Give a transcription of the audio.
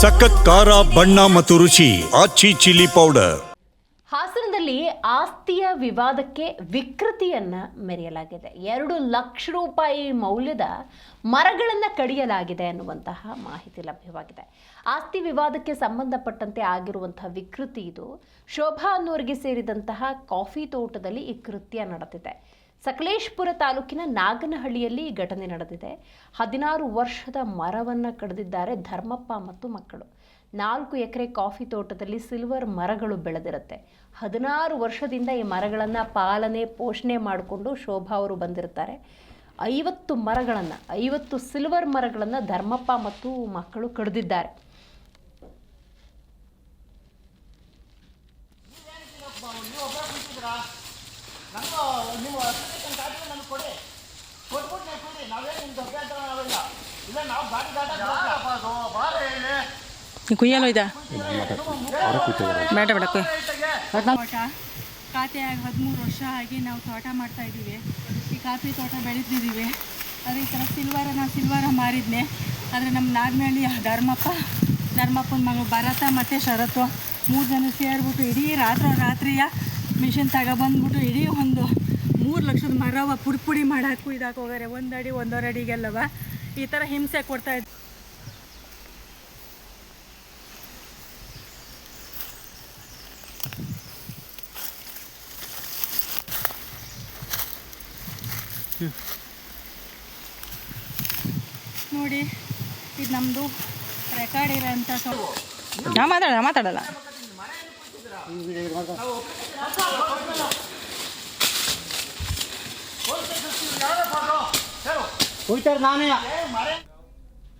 ಸಖತ್ ಖಾರ, ಬಣ್ಣ ಮತ್ತು ರುಚಿ, ಆಚಿ ಚಿಲ್ಲಿ ಪೌಡರ್. ಹಾಸನದಲ್ಲಿ ಆಸ್ತಿಯ ವಿವಾದಕ್ಕೆ ವಿಕೃತಿಯನ್ನ ಮೆರೆಯಲಾಗಿದೆ. ಎರಡು ಲಕ್ಷ ರೂಪಾಯಿ ಮೌಲ್ಯದ ಮರಗಳನ್ನು ಕಡಿಯಲಾಗಿದೆ ಅನ್ನುವಂತಹ ಮಾಹಿತಿ ಲಭ್ಯವಾಗಿದೆ. ಆಸ್ತಿ ವಿವಾದಕ್ಕೆ ಸಂಬಂಧಪಟ್ಟಂತೆ ಆಗಿರುವಂತಹ ವಿಕೃತಿ ಇದು. ಶೋಭಾ ಅನ್ನೋರಿಗೆ ಸೇರಿದಂತಹ ಕಾಫಿ ತೋಟದಲ್ಲಿ ಈ ಕೃತ್ಯ ನಡೆದಿದೆ. ಸಕಲೇಶ್ಪುರ ತಾಲೂಕಿನ ನಾಗನಹಳ್ಳಿಯಲ್ಲಿ ಈ ಘಟನೆ ನಡೆದಿದೆ. ಹದಿನಾರು ವರ್ಷದ ಮರವನ್ನು ಕಡಿದಿದ್ದಾರೆ ಧರ್ಮಪ್ಪ ಮತ್ತು ಮಕ್ಕಳು. ನಾಲ್ಕು ಎಕರೆ ಕಾಫಿ ತೋಟದಲ್ಲಿ ಸಿಲ್ವರ್ ಮರಗಳು ಬೆಳೆದಿರುತ್ತೆ. ಹದಿನಾರು ವರ್ಷದಿಂದ ಈ ಮರಗಳನ್ನು ಪಾಲನೆ, ಪೋಷಣೆ ಮಾಡಿಕೊಂಡು ಶೋಭಾ ಅವರು ಬಂದಿರ್ತಾರೆ ಐವತ್ತು ಮರಗಳನ್ನು, ಐವತ್ತು ಸಿಲ್ವರ್ ಮರಗಳನ್ನು ಧರ್ಮಪ್ಪ ಮತ್ತು ಮಕ್ಕಳು ಕಡಿದಿದ್ದಾರೆ. ನಮಗೂ ನೀವು ಅಪ್ಲಿಕೇಶನ್ ಕಾಪಿ ನಮ್ಗೆ ಕೊಡಿ. ಕೊಟ್ಬಿಟ್ಟು ನೀವು ಕೊಡಿ. ನಾವೇನು ನಿಮ್ದು ಅಭ್ಯಂತರ ನಾವೆಲ್ಲ. ಇಲ್ಲ ನಾವು ಗಾಡಿ ಗಾಟ ಕುಯ್ಯಲ್ಲ ಬೇಡ ಬೇಡ ಕುಯ್. ತೋಟ ಖಾತೆಯಾಗಿ ಹದಿಮೂರು ವರ್ಷ ಆಗಿ ನಾವು ತೋಟ ಮಾಡ್ತಾ ಇದ್ದೀವಿ. ಈ ಕಾಫಿ ತೋಟ ಬೆಳೆದಿದ್ದೀವಿ. ಅದೇ ಈ ಥರ ಸಿಲ್ವಾರನ ಸಿಲ್ವಾರ ಮಾರಿದ್ನೆ. ಆದರೆ ನಮ್ಮ ನಾಗನಹಳ್ಳಿ ಧರ್ಮಪ್ಪ ಧರ್ಮಪ್ಪನ ಮಗಳು ಭರತ ಮತ್ತು ಶರತ್ ಮೂರು ಜನ ಸೇರಿಬಿಟ್ಟು ಇಡೀ ರಾತ್ರಿ ರಾತ್ರಿಯ ಮಿಷಿನ್ ತಗೊಬಂದ್ಬಿಟ್ಟು ಇಡೀ ಒಂದು ಮೂರು ಲಕ್ಷದ ಮರವ ಪುಡಿ ಪುಡಿ ಮಾಡಾಕು ಇದಾಕೆ ಹೋಗಾರೆ. ಒಂದು ಅಡಿ ಅಡಿಗೆಲ್ಲವ ಈ ಥರ ಹಿಂಸೆ ಕೊಡ್ತಾ ಇದ್ದ ನೋಡಿ, ಇದು ನಮ್ಮದು ರೆಕಾರ್ಡ್ ನಾ ಮಾತಾಡಲ್ಲ. ಮಾತಾಡಲ್ಲ ಹೋಗ್ತಾರೆ ನಾನೇ